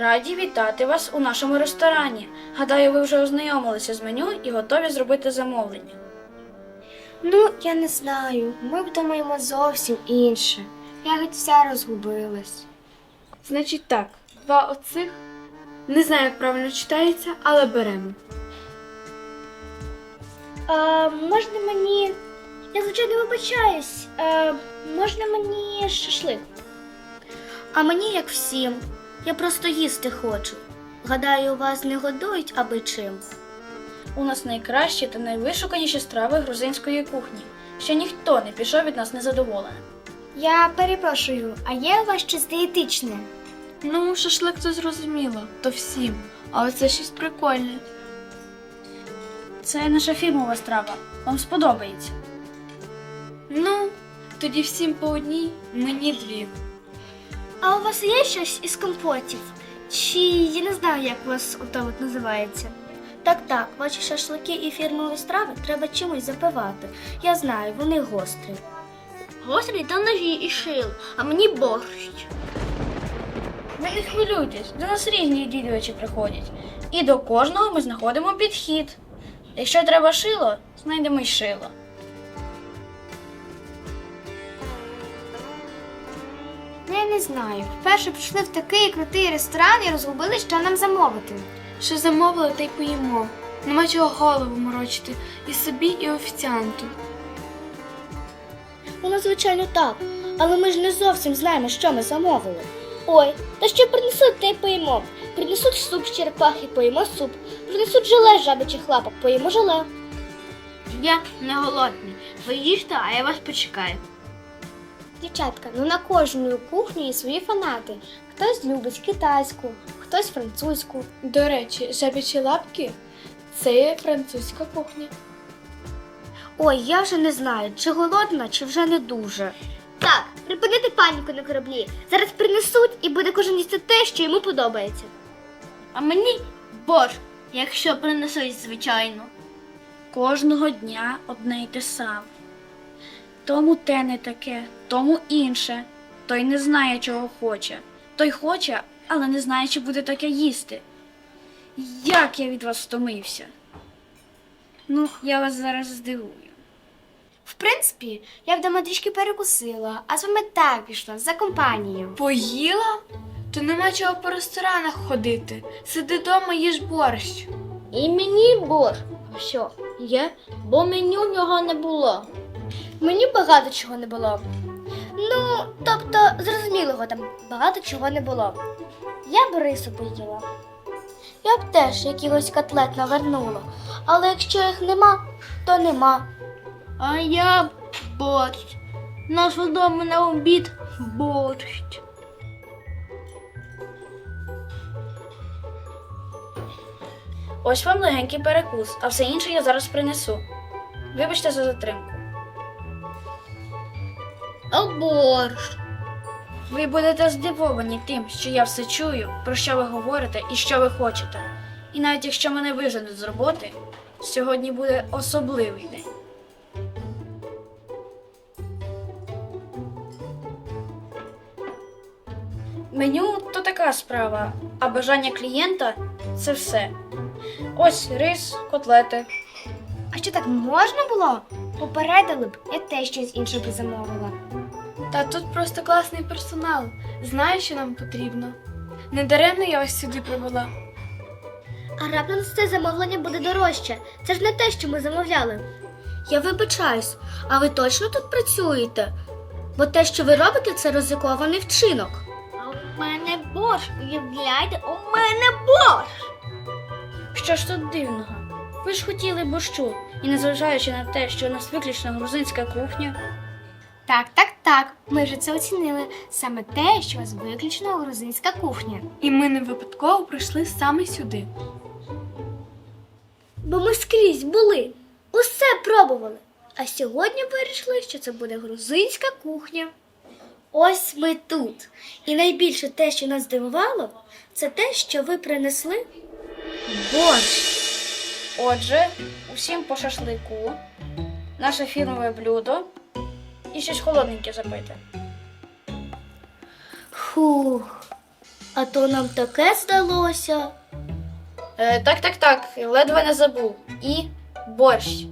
Раді вітати вас у нашому ресторані. Гадаю, ви вже ознайомилися з меню і готові зробити замовлення. Ну, я не знаю. Ми б думаємо зовсім інше. Я геть вся розгубилась. Значить так, два оцих. Не знаю, як правильно читається, але беремо. А, можна мені. Я звичайно вибачаюсь. А, можна мені шашлик? А мені як всім. Я просто їсти хочу. Гадаю, вас не годують аби чим. У нас найкращі та найвишуканіші страви грузинської кухні. Ще ніхто не пішов від нас незадоволеним. Я перепрошую, а є у вас щось дієтичне? Ну, шашлик то зрозуміло, то всім. А оце щось прикольне. Це наша фірмова страва. Вам сподобається. Ну, тоді всім по одній, мені дві. А у вас є щось із компотів? Чи я не знаю, як у вас ото от називається? Так, так, ваші шашлики і фірмові страви треба чимось запивати. Я знаю, вони гострі. Гострі та ножі і шил, а мені борщ. Ви не хвилюйтесь, до нас різні відвідувачі приходять. І до кожного ми знаходимо підхід. Якщо треба шило, знайдемо й шило. Я не знаю. Вперше прийшли в такий крутий ресторан і розгубили, що нам замовити. Що замовили, та й поїмо. Нема чого голову морочити і собі, і офіціанту. Ну, звичайно, так. Але ми ж не зовсім знаємо, що ми замовили. Ой, та що принесуть, те й поїмо. Принесуть суп з черепахи, поїмо суп. Принесуть желе з жабичих лапок, поїмо желе. Я не голодний. Ви їжте, а я вас почекаю. Дівчатка, ну на кожну кухню є свої фанати. Хтось любить китайську, хтось французьку. До речі, жабічі лапки це є французька кухня. Ой, я вже не знаю, чи голодна, чи вже не дуже. Так, припинити паніку на кораблі. Зараз принесуть і буде кожен їсти те, що йому подобається. А мені борщ, якщо принесуть, звичайно. Кожного дня одне й те саме. Тому те не таке, тому інше. Той не знає, чого хоче. Той хоче, але не знає, чи буде таке їсти. Як я від вас втомився. Ну, я вас зараз здивую. В принципі, я вдома трішки перекусила, а з вами так пішла за компанією. Поїла? То нема чого по ресторанах ходити. Сиди дома, їж борщ. І мені борщ. Що, є? Бо меню нього не було. Мені багато чого не було. Ну, тобто, зрозумілого там багато чого не було. Я б рису поїла. Я б теж якихось котлет навернула. Але якщо їх нема, то нема. А я б борщ. Наш вдома на обід борщ. Ось вам легенький перекус, а все інше я зараз принесу. Вибачте за затримку. А борщ. Ви будете здивовані тим, що я все чую, про що ви говорите і що ви хочете. І навіть якщо мене виженуть з роботи, сьогодні буде особливий день. Меню то така справа, а бажання клієнта це все. Ось рис, котлети. А що так можна було? Попередили б, я теж щось інше би замовила. Та тут просто класний персонал. Знає, що нам потрібно. Недаремно я вас сюди привела. А раптом це замовлення буде дорожче. Це ж не те, що ми замовляли. Я вибачаюсь, а ви точно тут працюєте? Бо те, що ви робите, це ризикований вчинок. А у мене борщ, уявляєте, у мене борщ! Що ж тут дивного? Ви ж хотіли борщу, і незважаючи на те, що у нас виключно грузинська кухня, Так, так, так. Ми вже це оцінили. Саме те, що у вас виключно грузинська кухня. І ми не випадково прийшли саме сюди. Бо ми скрізь були, усе пробували. А сьогодні вирішили, що це буде грузинська кухня. Ось ми тут. І найбільше те, що нас здивувало, це те, що ви принесли борщ. Отже, усім по шашлику, наше фірмове блюдо і щось холодненьке запити. Фух. А то нам таке здалося. Е, так, так, так, ледве не забув. І борщ.